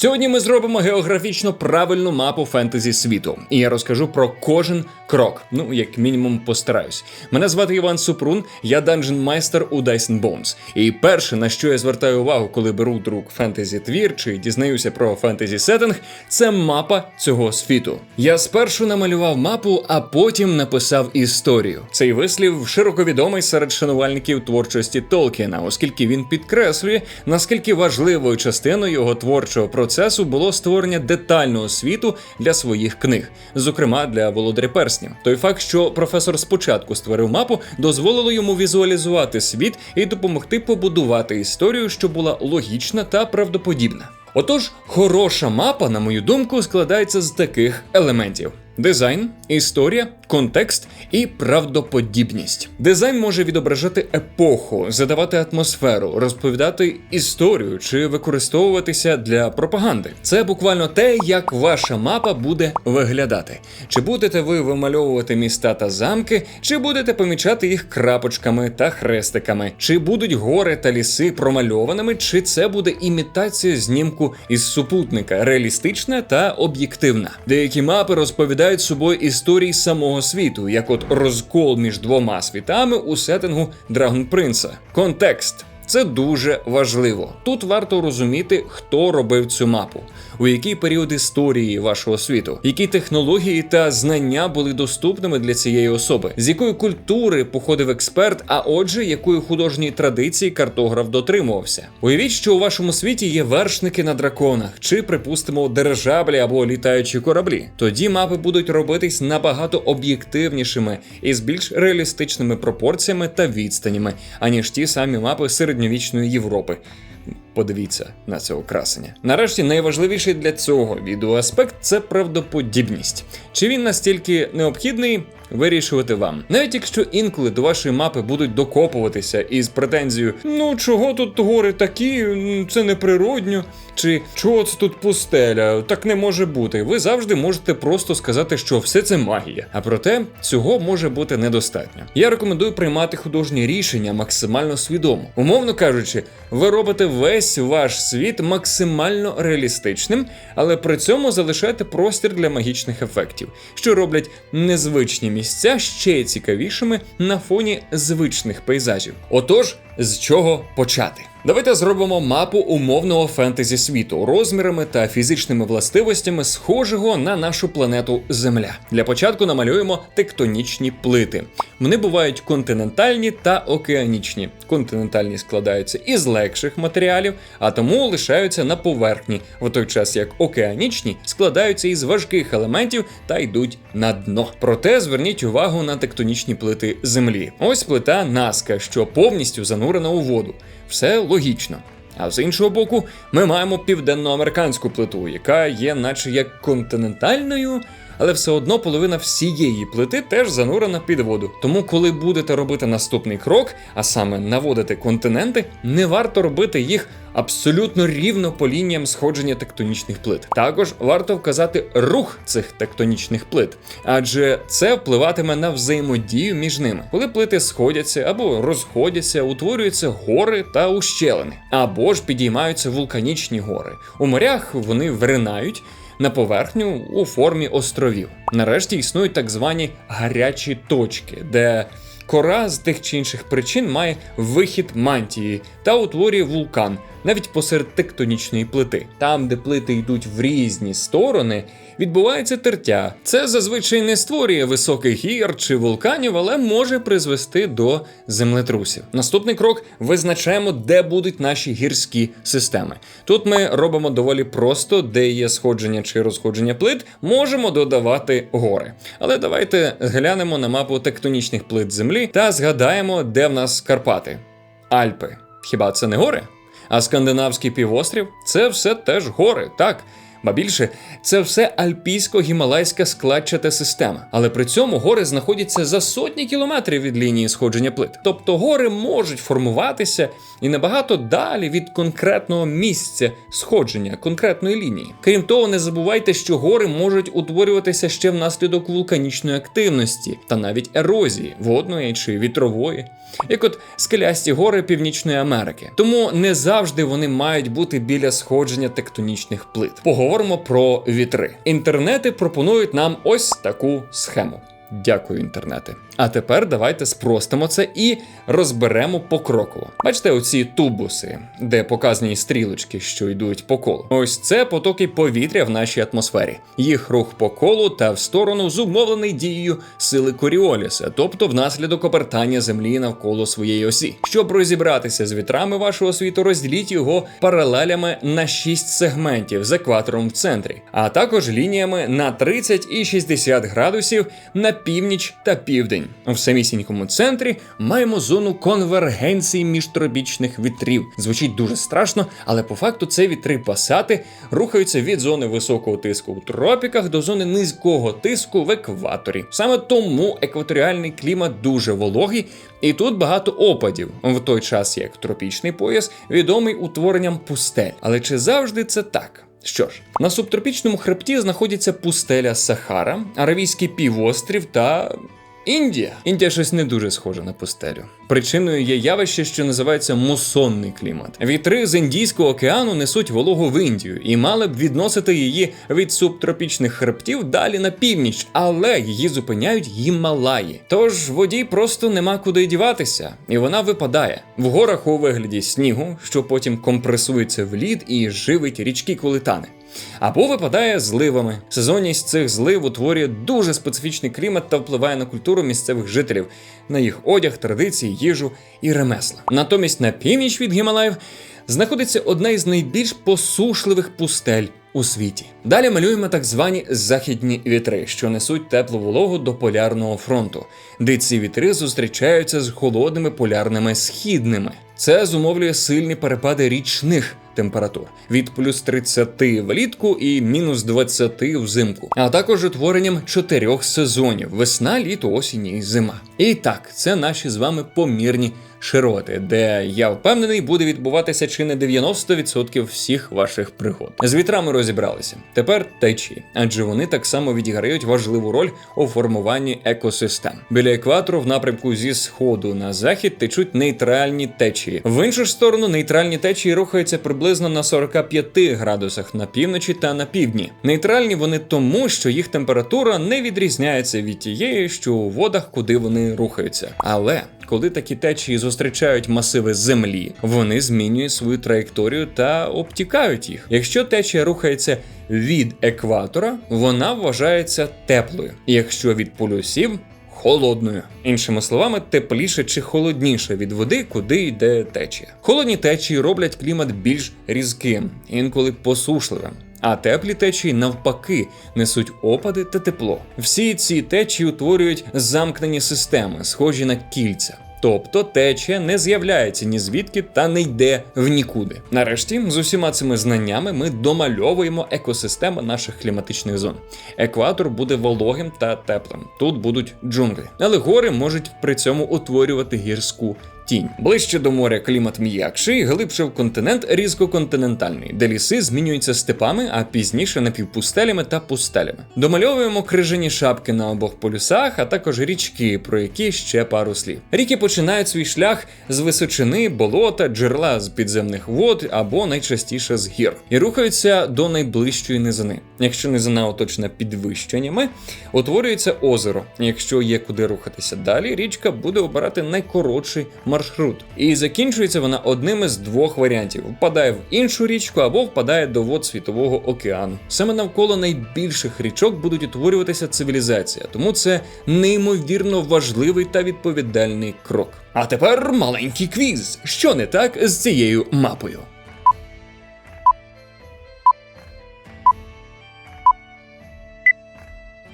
Сьогодні ми зробимо географічно правильну мапу фентезі світу, і я розкажу про кожен крок. Ну, як мінімум, постараюсь. Мене звати Іван Супрун, я данжен майстер у Dyson Bones. І перше, на що я звертаю увагу, коли беру друк фентезі твір чи дізнаюся про фентезі сеттинг, це мапа цього світу. Я спершу намалював мапу, а потім написав історію. Цей вислів широко відомий серед шанувальників творчості Толкіна, оскільки він підкреслює, наскільки важливою частиною його творчого процесу було створення детального світу для своїх книг, зокрема для володаря перснів. Той факт, що професор спочатку створив мапу, дозволило йому візуалізувати світ і допомогти побудувати історію, що була логічна та правдоподібна. Отож, хороша мапа, на мою думку, складається з таких елементів: дизайн, історія, контекст і правдоподібність. Дизайн може відображати епоху, задавати атмосферу, розповідати історію чи використовуватися для пропаганди. Це буквально те, як ваша мапа буде виглядати. Чи будете ви вимальовувати міста та замки, чи будете помічати їх крапочками та хрестиками, чи будуть гори та ліси промальованими, чи це буде імітація знімку із супутника, реалістична та об'єктивна. Деякі мапи розповідають собою історії самого світу, як от розкол між двома світами у сеттингу Драгон Принца. Контекст. Це дуже важливо. Тут варто розуміти, хто робив цю мапу, у який період історії вашого світу, які технології та знання були доступними для цієї особи, з якої культури походив експерт, а отже, якої художньої традиції картограф дотримувався. Уявіть, що у вашому світі є вершники на драконах, чи, припустимо, дирижаблі або літаючі кораблі. Тоді мапи будуть робитись набагато об'єктивнішими і з більш реалістичними пропорціями та відстанями, аніж ті самі мапи середньовічної Європи. Подивіться на це украсення. Нарешті найважливіший для цього відеоаспект це правдоподібність. Чи він настільки необхідний? Вирішувати вам, навіть якщо інколи до вашої мапи будуть докопуватися із претензією: ну чого тут гори такі, це неприродньо, чи чого це тут пустеля, так не може бути. Ви завжди можете просто сказати, що все це магія. А проте цього може бути недостатньо. Я рекомендую приймати художні рішення максимально свідомо. Умовно кажучи, ви робите весь ваш світ максимально реалістичним, але при цьому залишаєте простір для магічних ефектів, що роблять незвичні місця ще цікавішими на фоні звичних пейзажів. Отож, з чого почати? Давайте зробимо мапу умовного фентезі світу розмірами та фізичними властивостями, схожого на нашу планету Земля. Для початку намалюємо тектонічні плити. Вони бувають континентальні та океанічні. Континентальні складаються із легших матеріалів, а тому лишаються на поверхні, в той час як океанічні складаються із важких елементів та йдуть на дно. Проте зверніть увагу на тектонічні плити Землі. Ось плита Наска, що повністю занурена у воду. Все логічно. А з іншого боку, ми маємо південноамериканську плиту, яка є, наче як континентальною, але все одно половина всієї плити теж занурена під воду. Тому, коли будете робити наступний крок, а саме наводити континенти, не варто робити їх абсолютно рівно по лініям сходження тектонічних плит. Також варто вказати рух цих тектонічних плит, адже це впливатиме на взаємодію між ними. Коли плити сходяться або розходяться, утворюються гори та ущелини, або ж підіймаються вулканічні гори. У морях вони виринають на поверхню у формі островів. Нарешті існують так звані гарячі точки, де кора з тих чи інших причин має вихід мантії та утворює вулкан навіть посеред тектонічної плити. Там, де плити йдуть в різні сторони, відбувається тертя. Це зазвичай не створює високих гір чи вулканів, але може призвести до землетрусів. Наступний крок визначаємо, де будуть наші гірські системи. Тут ми робимо доволі просто, де є сходження чи розходження плит, можемо додавати гори. Але давайте зглянемо на мапу тектонічних плит землі та згадаємо, де в нас Карпати. Альпи. Хіба це не гори? А скандинавський півострів це все теж гори. Так, Ба більше, це все альпійсько-гімалайська складчата система, але при цьому гори знаходяться за сотні кілометрів від лінії сходження плит. Тобто гори можуть формуватися і набагато далі від конкретного місця сходження конкретної лінії. Крім того, не забувайте, що гори можуть утворюватися ще внаслідок вулканічної активності та навіть ерозії водної чи вітрової. Як от скелясті гори Північної Америки, тому не завжди вони мають бути біля сходження тектонічних плит. Поговоримо про вітри. Інтернети пропонують нам ось таку схему. Дякую, інтернети. А тепер давайте спростимо це і розберемо покроково. Бачите, оці тубуси, де показані стрілочки, що йдуть по колу. Ось це потоки повітря в нашій атмосфері. Їх рух по колу та в сторону зумовлений дією сили Коріоліса, тобто внаслідок обертання землі навколо своєї осі. Щоб розібратися з вітрами вашого світу, розділіть його паралелями на 6 сегментів з екватором в центрі, а також лініями на 30 і 60 градусів на північ та південь. В самісінькому центрі маємо зону конвергенції міжтропічних вітрів. Звучить дуже страшно, але по факту це вітри пасати рухаються від зони високого тиску у тропіках до зони низького тиску в екваторі. Саме тому екваторіальний клімат дуже вологий, і тут багато опадів, в той час як тропічний пояс відомий утворенням пустель. Але чи завжди це так? Що ж, на субтропічному хребті знаходяться пустеля Сахара, Аравійський півострів та. Індія. Індія щось не дуже схожа на пустелю. Причиною є явище, що називається мусонний клімат. Вітри з Індійського океану несуть вологу в Індію і мали б відносити її від субтропічних хребтів далі на північ, але її зупиняють Гімалаї. Тож воді просто нема куди діватися, і вона випадає в горах у вигляді снігу, що потім компресується в лід і живить річки Колитани або випадає зливами. Сезонність цих злив утворює дуже специфічний клімат та впливає на культуру місцевих жителів, на їх одяг, традиції, їжу і ремесла. Натомість на північ від Гімалаїв знаходиться одна із найбільш посушливих пустель. У світі далі малюємо так звані західні вітри, що несуть теплу вологу до полярного фронту, де ці вітри зустрічаються з холодними полярними східними. Це зумовлює сильні перепади річних температур від плюс 30 влітку і мінус 20 взимку, а також утворенням чотирьох сезонів: весна, літо, осінь і зима. І так, це наші з вами помірні широти, де я впевнений буде відбуватися чи не 90% всіх ваших пригод. З вітрами розібралися. Тепер течії, адже вони так само відіграють важливу роль у формуванні екосистем. Біля екватору в напрямку зі сходу на захід течуть нейтральні течії. В іншу ж сторону нейтральні течії рухаються приблизно на 45 градусах на півночі та на півдні. Нейтральні вони тому, що їх температура не відрізняється від тієї, що у водах, куди вони рухаються. Але коли такі течії зустрічають масиви землі, вони змінюють свою траєкторію та обтікають їх. Якщо течія рухається від екватора, вона вважається теплою. Якщо від полюсів. Холодною, іншими словами, тепліше чи холодніше від води, куди йде течія. Холодні течії роблять клімат більш різким, інколи посушливим. А теплі течії навпаки несуть опади та тепло. Всі ці течії утворюють замкнені системи, схожі на кільця. Тобто течія не з'являється ні звідки та не йде в нікуди. Нарешті, з усіма цими знаннями ми домальовуємо екосистему наших кліматичних зон. Екватор буде вологим та теплим. Тут будуть джунглі, але гори можуть при цьому утворювати гірську тінь. Ближче до моря клімат м'якший, глибше в континент різкоконтинентальний, де ліси змінюються степами, а пізніше напівпустелями та пустелями. Домальовуємо крижані шапки на обох полюсах, а також річки, про які ще пару слів. Ріки починають свій шлях з височини, болота, джерела з підземних вод або найчастіше з гір, і рухаються до найближчої низини. Якщо низина оточена підвищеннями, утворюється озеро. Якщо є куди рухатися далі, річка буде обирати найкоротший маршрут. І закінчується вона одним із двох варіантів: впадає в іншу річку або впадає до вод світового океану. Саме навколо найбільших річок будуть утворюватися цивілізація, тому це неймовірно важливий та відповідальний крок. А тепер маленький квіз. Що не так з цією мапою?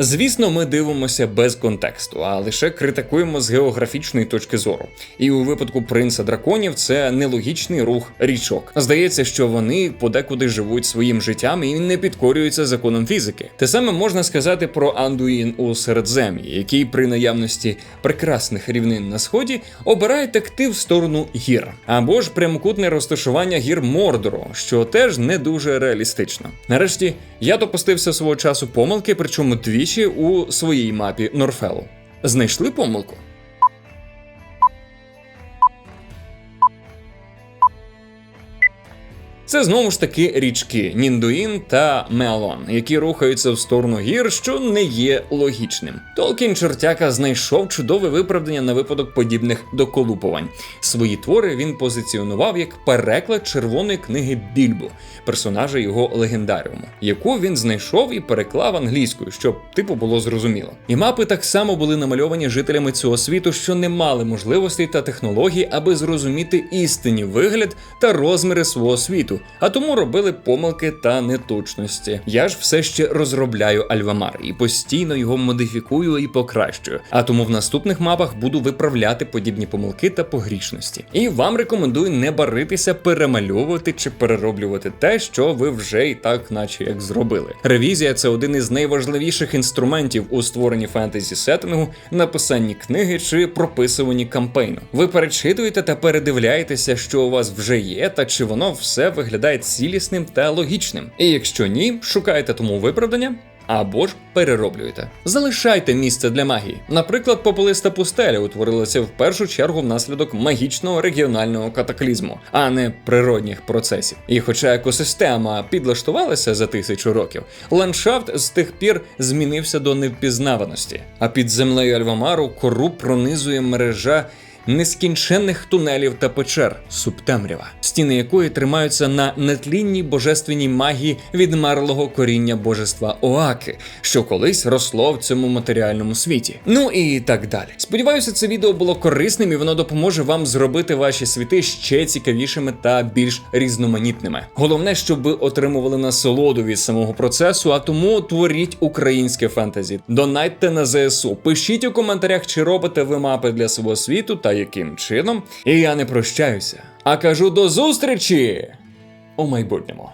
Звісно, ми дивимося без контексту, а лише критикуємо з географічної точки зору. І у випадку принца драконів це нелогічний рух річок. Здається, що вони подекуди живуть своїм життям і не підкорюються законам фізики. Те саме можна сказати про Андуїн у Середзем'ї, який при наявності прекрасних рівнин на сході обирає текти в сторону гір, або ж прямокутне розташування гір Мордору, що теж не дуже реалістично. Нарешті я допустився свого часу помилки, причому двічі у своїй мапі Норфелу. Знайшли помилку? Це знову ж таки річки Ніндуїн та Меалон, які рухаються в сторону гір, що не є логічним. Толкін чортяка знайшов чудове виправдання на випадок подібних доколупувань. Свої твори він позиціонував як переклад червоної книги Більбо, персонажа його легендаріуму, яку він знайшов і переклав англійською, щоб типу було зрозуміло. І мапи так само були намальовані жителями цього світу, що не мали можливостей та технологій, аби зрозуміти істинні вигляд та розміри свого світу а тому робили помилки та неточності. Я ж все ще розробляю Альвамар і постійно його модифікую і покращую. А тому в наступних мапах буду виправляти подібні помилки та погрішності. І вам рекомендую не баритися перемальовувати чи перероблювати те, що ви вже і так, наче як зробили. Ревізія це один із найважливіших інструментів у створенні фентезі сеттингу, написанні книги чи прописуванні кампейну. Ви перечитуєте та передивляєтеся, що у вас вже є, та чи воно все виглядає цілісним та логічним. І якщо ні, шукаєте тому виправдання. Або ж перероблюєте. Залишайте місце для магії. Наприклад, попелиста пустеля утворилася в першу чергу внаслідок магічного регіонального катаклізму, а не природних процесів. І хоча екосистема підлаштувалася за тисячу років, ландшафт з тих пір змінився до невпізнаваності. А під землею Альвамару кору пронизує мережа нескінченних тунелів та печер субтемрява, стіни якої тримаються на нетлінній божественній магії відмерлого коріння божества Оаки, що колись росло в цьому матеріальному світі. Ну і так далі. Сподіваюся, це відео було корисним і воно допоможе вам зробити ваші світи ще цікавішими та більш різноманітними. Головне, щоб ви отримували насолоду від самого процесу, а тому творіть українське фентезі. Донайте на ЗСУ, пишіть у коментарях, чи робите ви мапи для свого світу та яким чином. І я не прощаюся, а кажу до зустрічі у майбутньому.